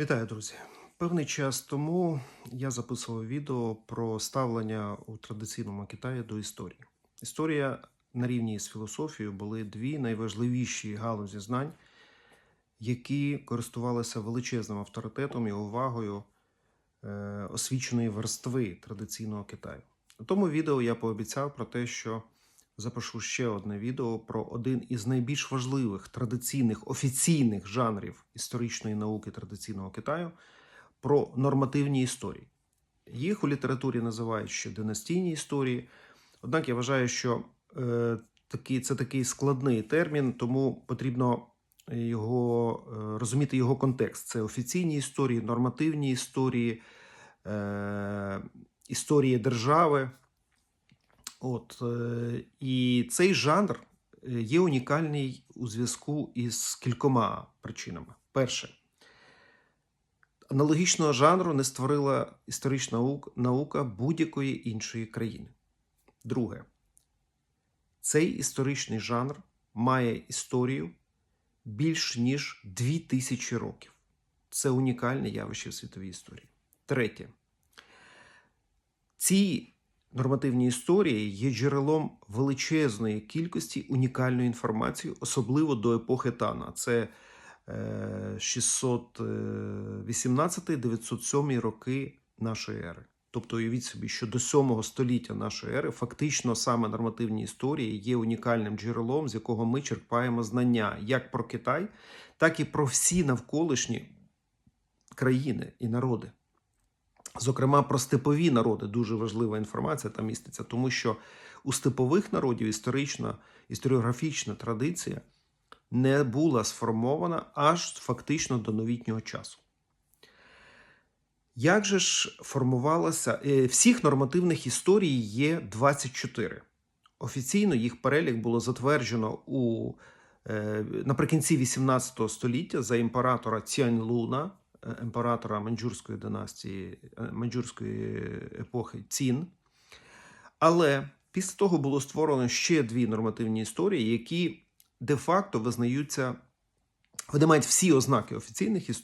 Вітаю, друзі! Певний час тому я записував відео про ставлення у традиційному Китаї до історії. Історія на рівні з філософією були дві найважливіші галузі знань, які користувалися величезним авторитетом і увагою е, освіченої верстви традиційного Китаю. У тому відео я пообіцяв про те, що запишу ще одне відео про один із найбільш важливих традиційних офіційних жанрів історичної науки традиційного Китаю про нормативні історії. Їх у літературі називають ще династійні історії. Однак я вважаю, що е, такий, це такий складний термін, тому потрібно його е, розуміти його контекст. Це офіційні історії, нормативні історії, е, історії держави. От, і цей жанр е, є унікальний у зв'язку із кількома причинами. Перше, аналогічного жанру не створила історична наука будь-якої іншої країни. Друге, цей історичний жанр має історію більш ніж дві тисячі років. Це унікальне явище в світовій історії. Третє, ці нормативні історії є джерелом величезної кількості унікальної інформації, особливо до епохи Тана. Це е, 618-907 роки нашої ери. Тобто уявіть собі, що до 7 століття нашої ери фактично саме нормативні історії є унікальним джерелом, з якого ми черпаємо знання як про Китай, так і про всі навколишні країни і народи. Зокрема, про степові народи дуже важлива інформація там міститься, тому що у степових народів історична історіографічна традиція не була сформована аж фактично до новітнього часу. Як же ж формувалося е, всіх нормативних історій є 24. Офіційно їх перелік було затверджено у е, наприкінці 18 століття за імператора е, імператора маньчжурської династії, е, маньчжурської епохи Цін. Але після того було створено ще дві нормативні історії, які де-факто визнаються. Вони мають всі ознаки офіційних е,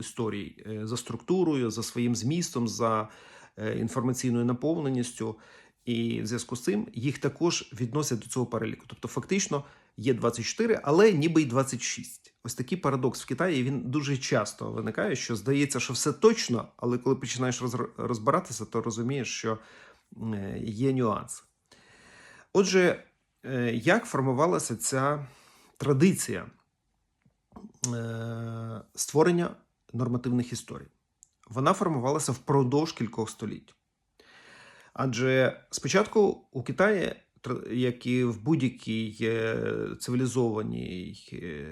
історій е, за структурою, за своїм змістом, за е, інформаційною наповненістю. І в зв'язку з цим їх також відносять до цього переліку. Тобто, фактично є 24, але ніби й 26. Ось такий парадокс в Китаї він дуже часто виникає, що здається, що все точно, але коли починаєш розбиратися, то розумієш, що є нюанс. Отже, е, як формувалася ця традиція е, створення нормативних історій? Вона формувалася впродовж кількох століть. Адже спочатку у Китаї, як і в будь-якій е, цивілізованій е,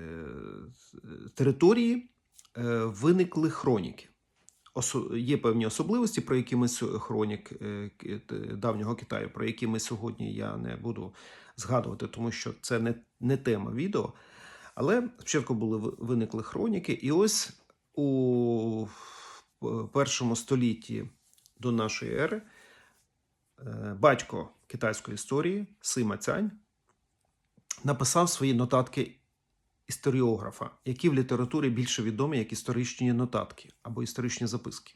території, е, виникли хроніки. Є певні особливості, про які ми хронік давнього Китаю, про які ми сьогодні я не буду згадувати, тому що це не, не тема відео. Але спочатку були виникли хроніки, і ось у першому столітті до нашої ери батько китайської історії Сима Цянь написав свої нотатки історіографа, які в літературі більше відомі як історичні нотатки або історичні записки.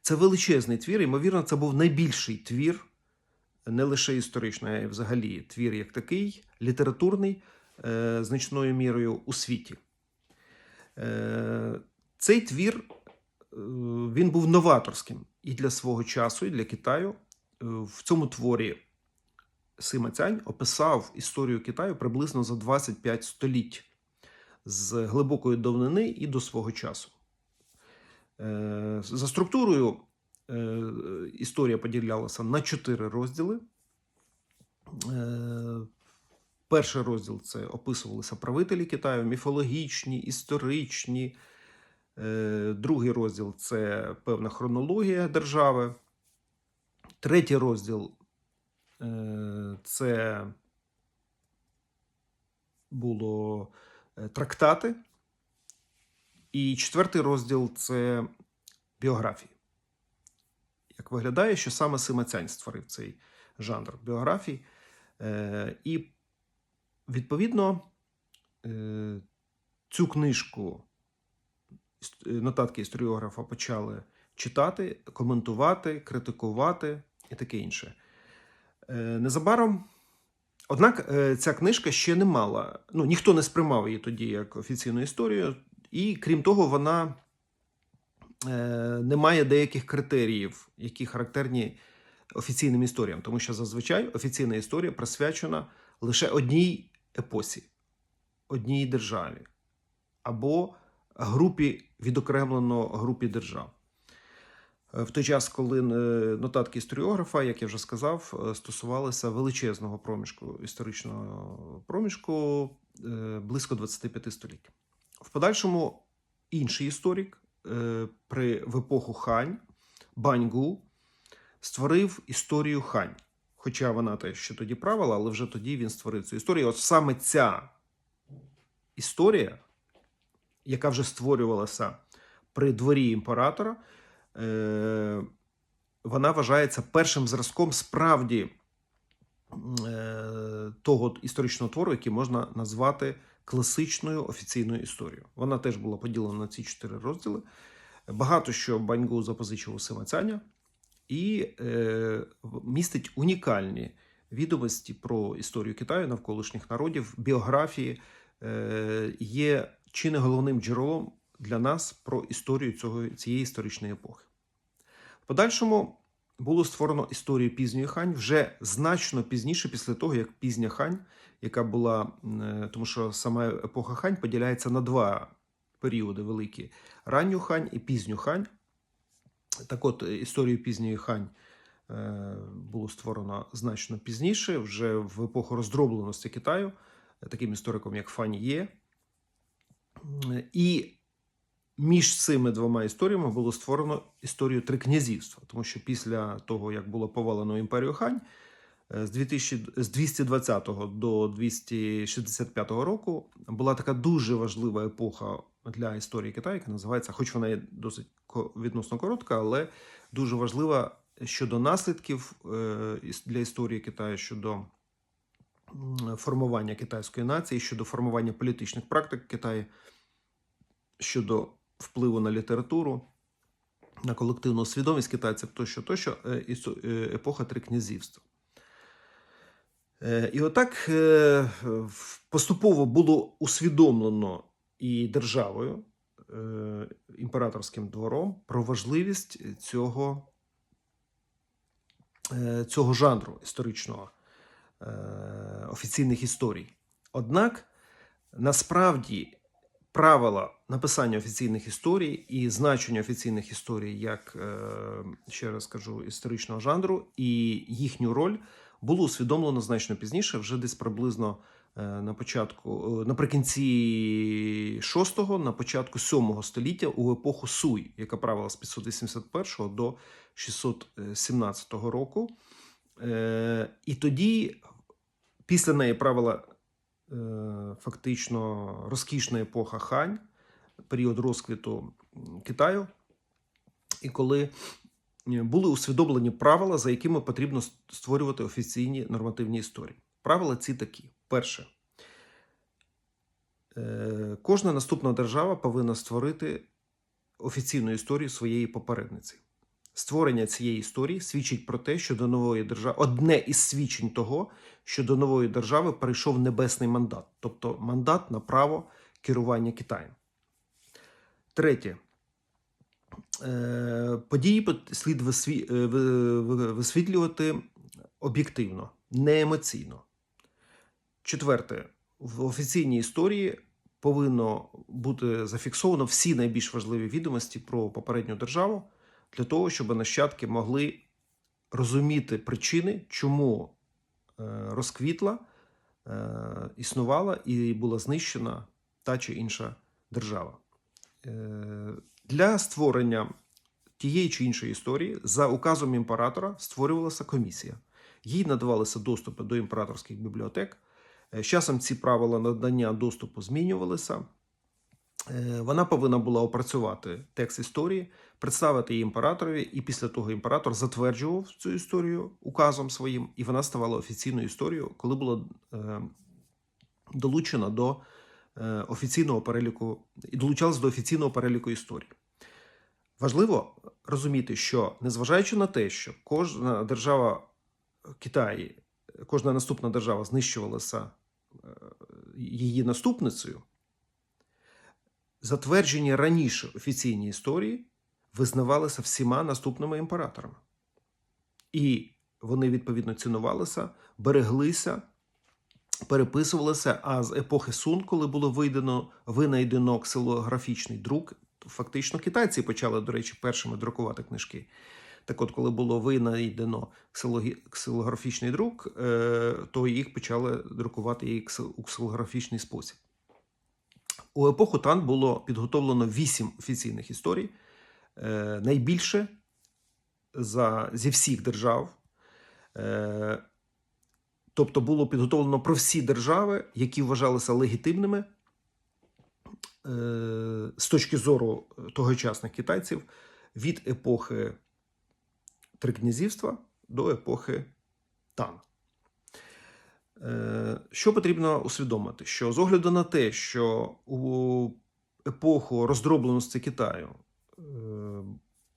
Це величезний твір, ймовірно, це був найбільший твір, не лише історичний, а й взагалі твір як такий, літературний, е, значною мірою у світі. Е, цей твір е, він був новаторським і для свого часу, і для Китаю. Е, В цьому творі Сима Цянь описав історію Китаю приблизно за 25 століть з глибокої давнини і до свого часу. Е, За структурою е, історія поділялася на чотири розділи. Перший розділ це описувалися правителі Китаю, міфологічні, історичні. Другий розділ це певна хронологія держави. Третій розділ е, це було е, трактати. І четвертий розділ це біографії. Як виглядає, що саме Сима Цянь створив цей жанр біографій. Е, І відповідно цю книжку нотатки історіографа почали читати, коментувати, критикувати і таке інше. Е, Незабаром. Однак е, ця книжка ще не мала, ну ніхто не сприймав її тоді як офіційну історію, і крім того, вона е, не має деяких критеріїв, які характерні офіційним історіям, тому що зазвичай офіційна історія присвячена лише одній епосі, одній державі або групі відокремлено групі держав. Е, В той час, коли е, нотатки історіографа, як я вже сказав, е, стосувалися величезного проміжку історичного проміжку близько 25 століть. В подальшому інший історик при в епоху Хань Баньгу створив історію Хань. Хоча вона те, що тоді правила, але вже тоді він створив цю історію. От саме ця історія, яка вже створювалася при дворі імператора, вона вважається першим зразком справді е, того історичного твору, який можна назвати класичною офіційною історією. Вона теж була поділена на ці чотири розділи. Багато що Баньгу запозичив у Сима Цяня і е, містить унікальні відомості про історію Китаю, навколишніх народів, біографії, е, є чи не головним джерелом для нас про історію цього, цієї історичної епохи. Подальшому було створено історію пізньої хань вже значно пізніше, після того, як пізня хань, яка була, е, тому що сама епоха хань поділяється на два періоди великі: ранню хань і пізню хань. Так от, е, історію пізньої хань е, було створено значно пізніше, вже в епоху роздробленості Китаю, таким істориком, як Фань Є. І між цими двома історіями було створено історію трикнязівства, тому що після того, як було повалено імперію Хань, е, з 2000, з 220 до 265 року була така дуже важлива епоха для історії Китаю, яка називається, хоч вона є досить відносно коротка, але дуже важлива щодо наслідків е, для історії Китаю, щодо формування китайської нації, щодо формування політичних практик Китаю, щодо впливу на літературу, на колективну свідомість китайців, тощо, тощо, е, е, епоха трикнязівства. Е, І отак поступово було усвідомлено і державою, імператорським двором про важливість цього, цього жанру історичного офіційних історій. Однак насправді правила написання офіційних історій і значення офіційних історій, як е, ще раз кажу, історичного жанру, і їхню роль було усвідомлено значно пізніше, вже десь приблизно е, на початку, е, наприкінці 6-го, на початку 7-го століття у епоху Суй, яка правила з 581 до 617 року. І тоді, після неї правила фактично розкішна епоха Хань, період розквіту Китаю, і коли е, були усвідомлені правила, за якими потрібно створювати офіційні нормативні історії. Правила ці такі: перше, е, кожна наступна держава повинна створити офіційну історію своєї попередниці. Створення цієї історії свідчить про те, що до нової держави одне із свідчень того, що до нової держави перейшов небесний мандат, тобто мандат на право керування Китаєм. Третє. Е, Події слід е, ви- ви- висвітлювати об'єктивно, не емоційно. Четверте, в офіційній історії повинно бути зафіксовано всі найбільш важливі відомості про попередню державу для того, щоб нащадки могли розуміти причини, чому е, розквітла, е, існувала і була знищена та чи інша держава. Е, Для створення тієї чи іншої історії за указом імператора створювалася комісія. Їй надавалися доступи до імператорських бібліотек. З часом ці правила надання доступу змінювалися. Е, Вона повинна була опрацювати текст історії, представити її імператорові, і після того імператор затверджував цю історію указом своїм, і вона ставала офіційною історією, коли була е, долучена до е, офіційного переліку і долучалися до офіційного переліку історії. Важливо розуміти, що незважаючи на те, що кожна держава Китаї, кожна наступна держава знищувалася її наступницею, затверджені раніше офіційні історії визнавалися всіма наступними імператорами. І вони відповідно цінувалися, береглися, переписувалися. А з епохи Сун, коли було видано, винайдено ксилографічний друк, фактично китайці почали, до речі, першими друкувати книжки. Так от, коли було винайдено ксилографічний друк, е, то їх почали друкувати і у ксилографічний спосіб. У епоху Тан було підготовлено вісім офіційних історій, е, найбільше за, зі всіх держав. Е, тобто було підготовлено про всі держави, які вважалися легітимними е, з точки зору тогочасних китайців від епохи Трикнязівства до епохи Тан. Е, Що потрібно усвідомити? Що з огляду на те, що у епоху роздробленості Китаю е,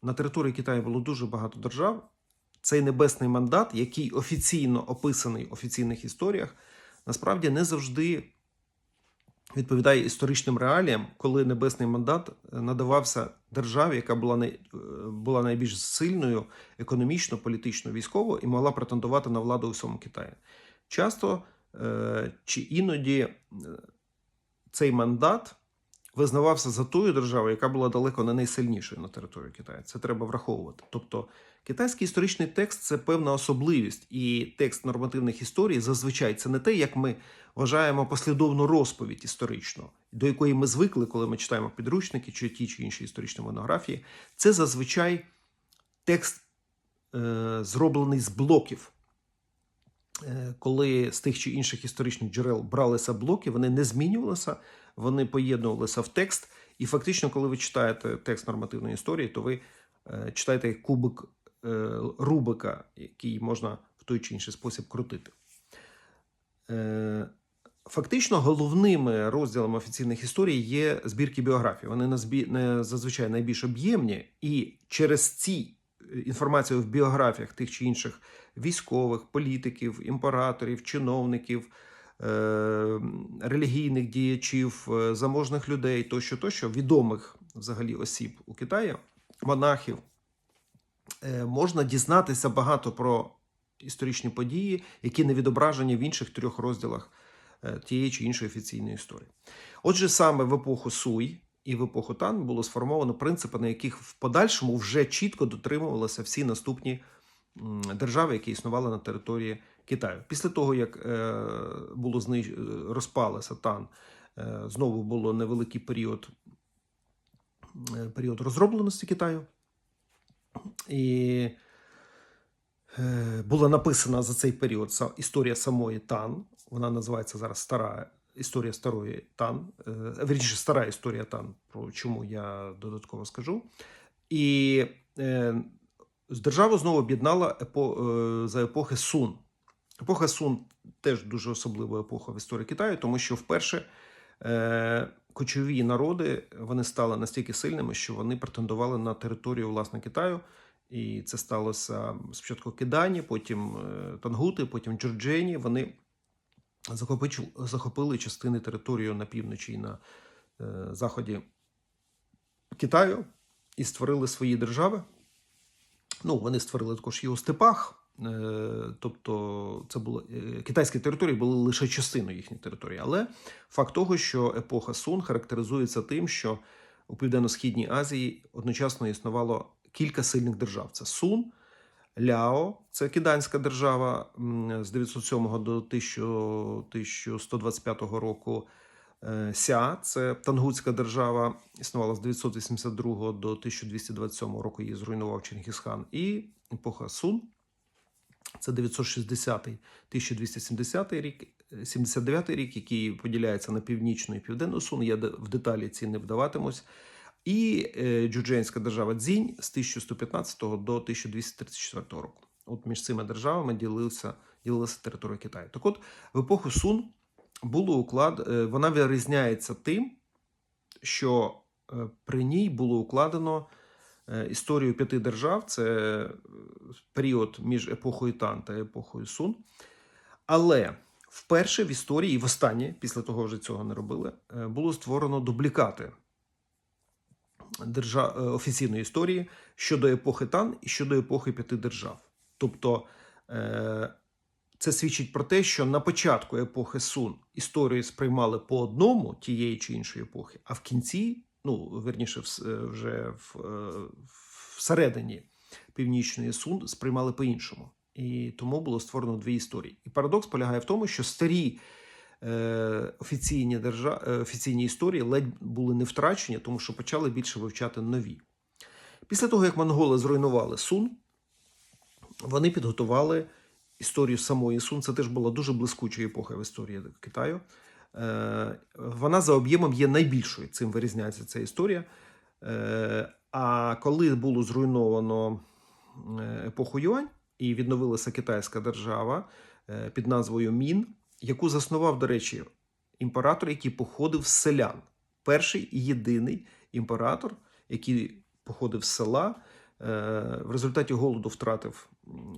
на території Китаю було дуже багато держав, цей небесний мандат, який офіційно описаний в офіційних історіях, насправді не завжди відповідає історичним реаліям, коли небесний мандат е, надавався державі, яка була най, була найбільш сильною економічно, політично, військово і могла претендувати на владу у всьому Китаї. Часто е, чи іноді е, цей мандат визнавався за тою державою, яка була далеко не найсильнішою на території Китаю. Це треба враховувати. Тобто китайський історичний текст це певна особливість, і текст нормативних історій зазвичай це не те, як ми вважаємо послідовну розповідь історичну, до якої ми звикли, коли ми читаємо підручники чи ті чи інші історичні монографії. Це зазвичай текст, е, зроблений з блоків. Е, Коли з тих чи інших історичних джерел бралися блоки, вони не змінювалися, вони поєднувалися в текст. І фактично, коли ви читаєте текст нормативної історії, то ви е, читаєте кубик е, Рубика, який можна в той чи інший спосіб крутити. Фактично, головними розділами офіційних історій є збірки біографій. Вони зазвичай найбільш об'ємні, і через ці інформацію в біографіях тих чи інших військових, політиків, імператорів, чиновників, е- релігійних діячів, е, заможних людей, тощо, тощо, відомих взагалі осіб у Китаї, монахів, е, можна дізнатися багато про історичні події, які не відображені в інших трьох розділах тієї чи іншої офіційної історії. Отже, саме в епоху Суй і в епоху Тан було сформовано принципи, на яких в подальшому вже чітко дотримувалися всі наступні держави, які існували на території Китаю. Після того, як е, було знищ... е, розпалася Тан, е, знову було невеликий період, період розробленості Китаю. І була написана за цей період історія самої Тан. Вона називається зараз Стара історія старої Тан. Е, Вірніше, стара історія Тан, про чому я додатково скажу. І е, державу знову об'єднала епо, е, за епохи Сун. Епоха Сун теж дуже особлива епоха в історії Китаю, тому що вперше кочові народи вони стали настільки сильними, що вони претендували на територію власне Китаю. І це сталося спочатку Кидані, потім Тангути, потім Джорджені. Вони захопили частини території на півночі і на е, заході Китаю і створили свої держави. Ну, вони створили також і у степах. е, Тобто, це було е, китайські території були лише частиною їхньої території. Але факт того, що епоха Сун характеризується тим, що у Південно-Східній Азії одночасно існувало кілька сильних держав: це Сун, Ляо, це киданська держава з 907 до 1125 року. Е, Ся, це Тангутська держава, існувала з 982 до 1227 року. Її зруйнував Чингісхан. І епоха Сун, це 960-1270 рік, е, 79 рік, який поділяється на північну і південну Сун. Я в деталі ці не вдаватимусь. І е, Джудженська держава Дзінь з 1115 до 1234 року. От між цими державами ділилися, ділилася територія Китаю. Так от, в епоху Сун було уклад... е, вона вирізняється тим, що е, при ній було укладено історію п'яти держав. Це період між епохою Тан та епохою Сун. Але вперше в історії, і востаннє, після того вже цього не робили, було створено дублікати держа... е, офіційної історії щодо епохи Тан і щодо епохи п'яти держав. Тобто е, це свідчить про те, що на початку епохи Сун історію сприймали по одному тієї чи іншої епохи, а в кінці, ну верніше, е, вже в, всередині північної Сун сприймали по-іншому. І тому було створено дві історії. І парадокс полягає в тому, що старі офіційні, держа... е, офіційні історії ледь були не втрачені, тому що почали більше вивчати нові. Після того, як монголи зруйнували Сун, вони підготували історію самої Сун. Це теж була дуже блискуча епоха в історії Китаю. Е, Вона за об'ємом є найбільшою. Цим вирізняється ця історія. Е, А коли було зруйновано е, епоху Юань і відновилася китайська держава е, під назвою Мін, яку заснував, до речі, імператор, який походив з селян. Перший і єдиний імператор, який походив з села, е, в результаті голоду втратив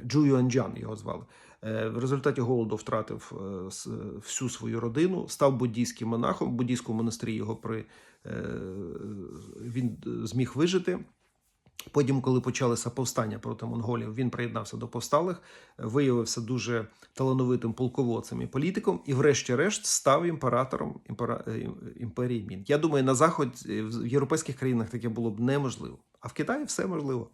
Джу Юанджан, його звали. Е, В результаті голоду втратив е, всю свою родину, став буддійським монахом. В буддійському монастирі його при він зміг вижити. Потім, коли почалися повстання проти монголів, він приєднався до повсталих, виявився дуже талановитим полководцем і політиком, і, врешті-решт, став імператором імпера... е, імперії Мін. Я думаю, на заході в європейських країнах таке було б неможливо. А в Китаї все можливо.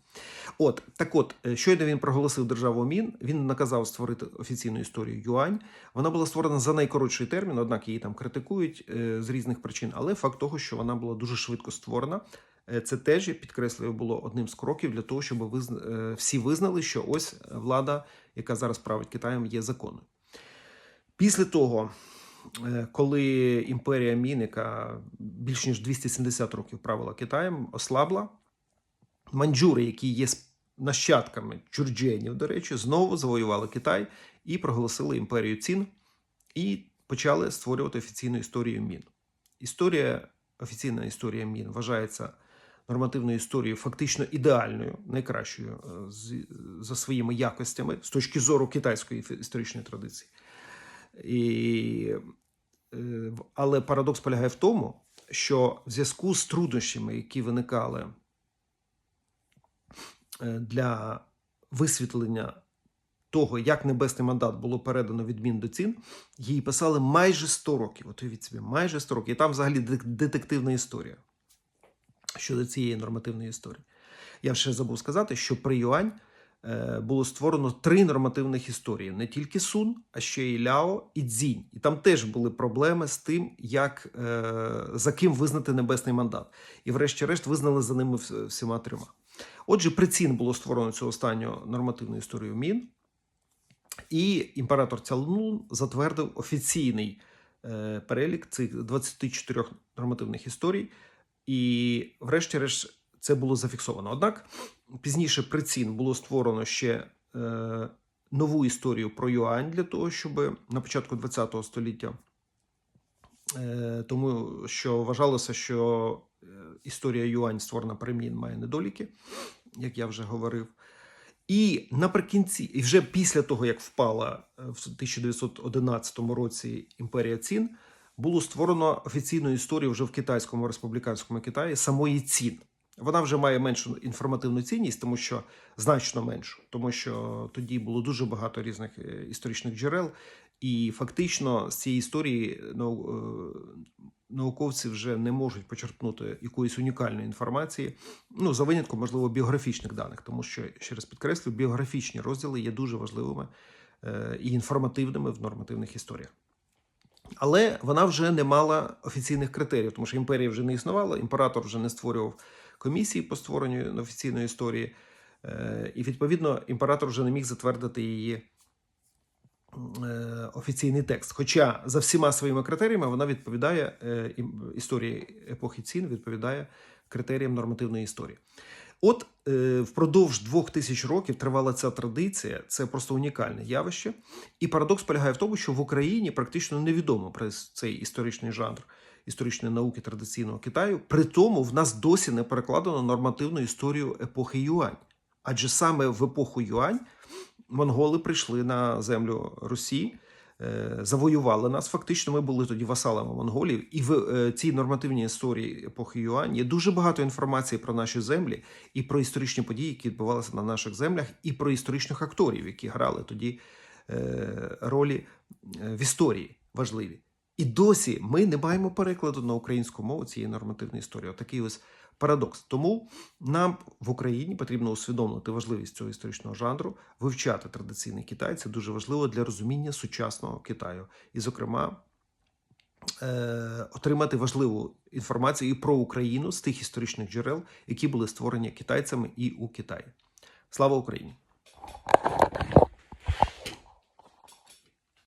От так, от е, щойно він проголосив державу Мін. Він наказав створити офіційну історію Юань. Вона була створена за найкоротший термін, однак її там критикують е, з різних причин. Але факт того, що вона була дуже швидко створена, е, це теж я підкреслюю, було одним з кроків для того, щоб е, всі визнали, що ось влада, яка зараз править Китаєм, є законною. Після того, е, коли імперія Мін, яка більш ніж 270 років правила Китаєм, ослабла, манджури, які є нащадками чурдженів, до речі, знову завоювали Китай і проголосили імперію цін і почали створювати офіційну історію Мін. Історія, офіційна історія Мін вважається нормативною історією фактично ідеальною, найкращою е, за своїми якостями з точки зору китайської історичної традиції. І, е, але парадокс полягає в тому, що в зв'язку з труднощами, які виникали е, для висвітлення того, як небесний мандат було передано від Мін до цін, її писали майже 100 років. От уявіть собі, майже 100 років. І там взагалі детективна історія щодо цієї нормативної історії. Я ще забув сказати, що при Юань е, було створено три нормативних історії: не тільки Сун, а ще й Ляо і Цзінь. І там теж були проблеми з тим, як е, за ким визнати небесний мандат. І, врешті-решт, визнали за ними всіма трьома. Отже, при цін було створено цю останню нормативну історію Мін, і імператор Цялунун затвердив офіційний е, перелік цих 24 нормативних історій. І, врешті-решт, це було зафіксовано. Однак пізніше при цін було створено ще е, нову історію про Юань для того, щоб на початку ХХ століття, е, тому що вважалося, що е, історія Юань, створена при Мін, має недоліки, як я вже говорив. І наприкінці, і вже після того, як впала е, в 1911 році імперія цін, було створено офіційну історію вже в китайському республіканському Китаї самої цін. Вона вже має меншу інформативну цінність, тому що значно меншу, тому що тоді було дуже багато різних е, історичних джерел, і фактично з цієї історії нау- е, науковці вже не можуть почерпнути якоїсь унікальної інформації. Ну за винятком, можливо, біографічних даних, тому що ще раз підкреслю, біографічні розділи є дуже важливими е, і інформативними в нормативних історіях. Але вона вже не мала офіційних критеріїв, тому що імперія вже не існувала, імператор вже не створював комісії по створенню офіційної історії, е, і відповідно імператор вже не міг затвердити її е, офіційний текст. Хоча за всіма своїми критеріями вона відповідає е, історії епохи цін, відповідає критеріям нормативної історії. От е, впродовж двох тисяч років тривала ця традиція, це просто унікальне явище. І парадокс полягає в тому, що в Україні практично невідомо про цей історичний жанр історичної науки традиційного Китаю. При тому в нас досі не перекладено нормативну історію епохи Юань. Адже саме в епоху Юань монголи прийшли на землю Росії, завоювали нас. Фактично, ми були тоді васалами монголів. І в е, цій нормативній історії епохи Юань є дуже багато інформації про наші землі і про історичні події, які відбувалися на наших землях, і про історичних акторів, які грали тоді е, ролі е, в історії важливі. І досі ми не маємо перекладу на українську мову цієї нормативної історії. Отакий ось парадокс. Тому нам в Україні потрібно усвідомити важливість цього історичного жанру, вивчати традиційний Китай. Це дуже важливо для розуміння сучасного Китаю. І, зокрема, е- отримати важливу інформацію і про Україну з тих історичних джерел, які були створені китайцями і у Китаї. Слава Україні!